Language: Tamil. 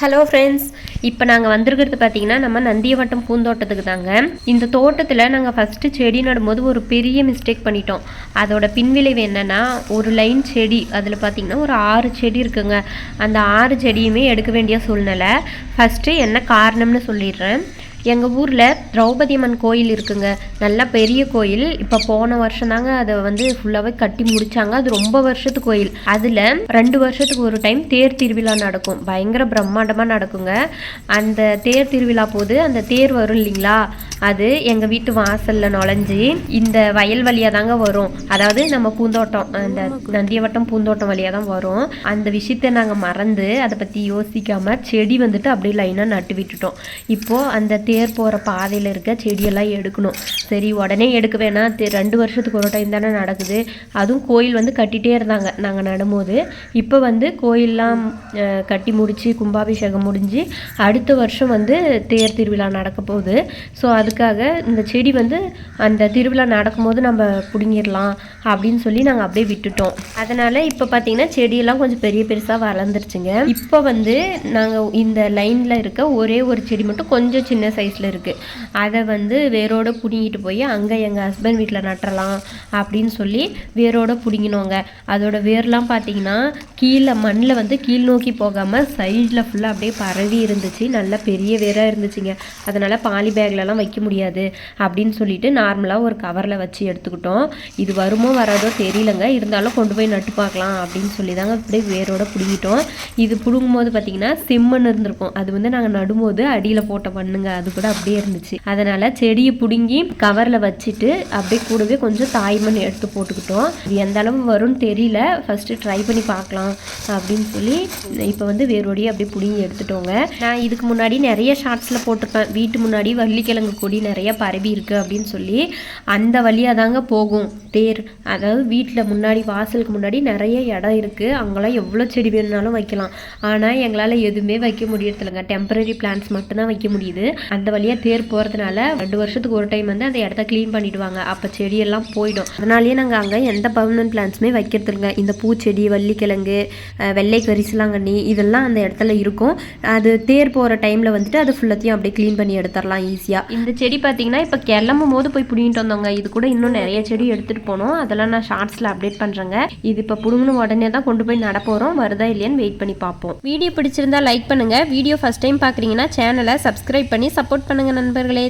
ஹலோ ஃப்ரெண்ட்ஸ் இப்போ நாங்கள் வந்திருக்கிறது பார்த்தீங்கன்னா நம்ம நந்தியவட்டம் பூந்தோட்டத்துக்கு தாங்க. இந்த தோட்டத்தில் நாங்கள் ஃபஸ்ட்டு செடி நடும்போது ஒரு பெரிய மிஸ்டேக் பண்ணிட்டோம். அதோட பின்விளைவு என்னென்னா ஒரு லைன் செடி அதில் பார்த்தீங்கன்னா ஒரு ஆறு செடி இருக்குங்க. அந்த ஆறு செடியுமே எடுக்க வேண்டிய சூழ்நிலை. ஃபஸ்ட்டு என்ன காரணம்னு சொல்லிடுறேன். எங்கள் ஊரில் திரௌபதி அம்மன் கோயில் இருக்குங்க. நல்ல பெரிய கோயில். இப்போ போன வருஷம் தாங்க அதை வந்து ஃபுல்லாகவே கட்டி முடிச்சாங்க. அது ரொம்ப வருஷத்து கோயில். அதில் ரெண்டு வருஷத்துக்கு ஒரு டைம் தேர் திருவிழா நடக்கும். பயங்கர பிரம்மாண்டமாக நடக்குங்க. அந்த தேர் திருவிழா போது அந்த தேர் வரும் இல்லைங்களா? அது எங்கள் வீட்டு வாசலில் நுழைஞ்சி இந்த வயல் வழியாக தாங்க வரும். அதாவது நம்ம பூந்தோட்டம் அந்த நந்தியவட்டம் பூந்தோட்டம் வழியாக தான் வரும். அந்த விஷயத்தை நாங்கள் மறந்து அதை பற்றி யோசிக்காமல் செடி வந்துட்டு அப்படியே லைனாக நட்டு விட்டுட்டோம். இப்போது அந்த தேர் போகிற பாதையில் இருக்க செடியெல்லாம் எடுக்கணும். சரி உடனே எடுக்க வேணாம் தெ- ரெண்டு வருஷத்துக்கு ஒரு டைம் தானே நடக்குது. அதுவும் கோயில் வந்து கட்டிகிட்டே இருந்தாங்க நாங்கள் நடும்போது. இப்போ வந்து கோயிலெலாம் கட்டி முடித்து கும்பாபிஷேகம் முடிஞ்சு அடுத்த வருஷம் வந்து தேர் திருவிழா நடக்க போகுது. ஸோ அதுக்காக இந்த செடி வந்து அந்த திருவிழா நடக்கும்போது நம்ம பிடுங்கிடலாம் அப்படின்னு சொல்லி நாங்கள் அப்படியே விட்டுட்டோம். அதனால் இப்போ பார்த்தீங்கன்னா செடியெல்லாம் கொஞ்சம் பெரிய பெருசாக வளர்ந்துருச்சுங்க. இப்போ வந்து நாங்கள் இந்த லைனில் இருக்க ஒரே ஒரு செடி மட்டும் கொஞ்சம் சின்ன சைஸில் இருக்குது அதை வந்து வேரோடு பிடுங்கிட்டு போய் அங்கே எங்கள் ஹஸ்பண்ட் வீட்டில் நட்டுறலாம் அப்படின்னு சொல்லி வேரோடு பிடுங்கினோங்க. அதோட வேர்லாம் பார்த்தீங்கன்னா கீழே மண்ணில் வந்து கீழ் நோக்கி போகாமல் சைடில் ஃபுல்லாக அப்படியே பரவி இருந்துச்சு. நல்ல பெரிய வேராக இருந்துச்சுங்க. அதனால் பாலி பேக்லலாம் வைக்க முடியாது அப்படின்னு சொல்லிட்டு நார்மலாக ஒரு கவரில் வச்சு எடுத்துக்கிட்டோம். இது வருமோ வராதோ தெரியலங்க. இருந்தாலும் கொண்டு போய் நட்டு பார்க்கலாம் அப்படின்னு சொல்லி தாங்க அப்படியே வேரோட பிடுங்கிட்டோம். இது பிடுங்கும் போது பார்த்தீங்கன்னா செம்மண் இருந்திருக்கும். அது வந்து நாங்கள் நடும்போது அடியில் போட்ட மண்ணுங்க. அது கூட அப்படியே இருந்துச்சு. அதனால் செடியை பிடுங்கி கவரில் வச்சுட்டு அப்படியே கூடவே கொஞ்சம் தாய்மண் எடுத்து போட்டுக்கிட்டோம். இது எந்த அளவு வரும்னு தெரியல. ஃபஸ்ட்டு ட்ரை பண்ணி பார்க்கலாம் அப்படின்னு சொல்லி இப்போ வந்து வேரோடையே அப்படியே பிடுங்கி எடுத்துட்டோங்க. நான் இதுக்கு முன்னாடி நிறைய ஷார்ட்ஸில் போட்டிருப்பேன். வீட்டு முன்னாடி வள்ளிக்கிழங்கு கொடி நிறைய பரவி இருக்கு அப்படின்னு சொல்லி. அந்த வழியாக தாங்க போகும் தேர். அதாவது வீட்டில் முன்னாடி வாசலுக்கு முன்னாடி நிறைய இடம் இருக்குது அங்கெல்லாம் எவ்வளோ செடி வேணும்னாலும் வைக்கலாம். ஆனால் எங்களால் எதுவுமே வைக்க முடியறதில்லைங்க. டெம்பரரி பிளான்ஸ் மட்டும்தான் வைக்க முடியுது. அந்த வழியாக தேர் போகிறதுனால ரெண்டு வருஷத்துக்கு ஒரு டைம் வந்து அந்த இடத்த க்ளீன் பண்ணிடுவாங்க. அப்போ செடியெல்லாம் போயிடும். அதனாலேயே நாங்கள் அங்கே எந்த பர்மனன்ட் பிளான்ஸுமே வைக்கிறது இல்லைங்க. இந்த பூச்செடி வள்ளிக்கிழங்கு வெள்ளை கரிசலாங்கண்ணி இதெல்லாம் அந்த இடத்துல இருக்கும். அது தேர் போகிற டைமில் வந்துட்டு அது ஃபுல்லத்தையும் அப்படியே க்ளீன் பண்ணி எடுத்துடலாம் ஈஸியாக இந்த செடி பார்த்தீங்கன்னா இப்போ கிளம்பும் போது போய் பிடிங்கிட்டு வந்தோங்க. இது கூட இன்னும் நிறைய செடி எடுத்துகிட்டு போனோம். அதெல்லாம் நான் ஷார்ட்ஸில் அப்டேட் பண்ணுறேங்க இது இப்போ பிடுங்கின உடனே தான் கொண்டு போய் நட போகிறோம் வருதா இல்லையான்னு வெயிட் பண்ணி பார்ப்போம். வீடியோ பிடிச்சிருந்தா லைக் பண்ணுங்கள் வீடியோ ஃபஸ்ட் டைம் பார்க்குறீங்கன்னா சேனலை சப்ஸ்கிரைப் பண்ணி சப்போர்ட் பண்ணுங்கள் நண்பர்களே.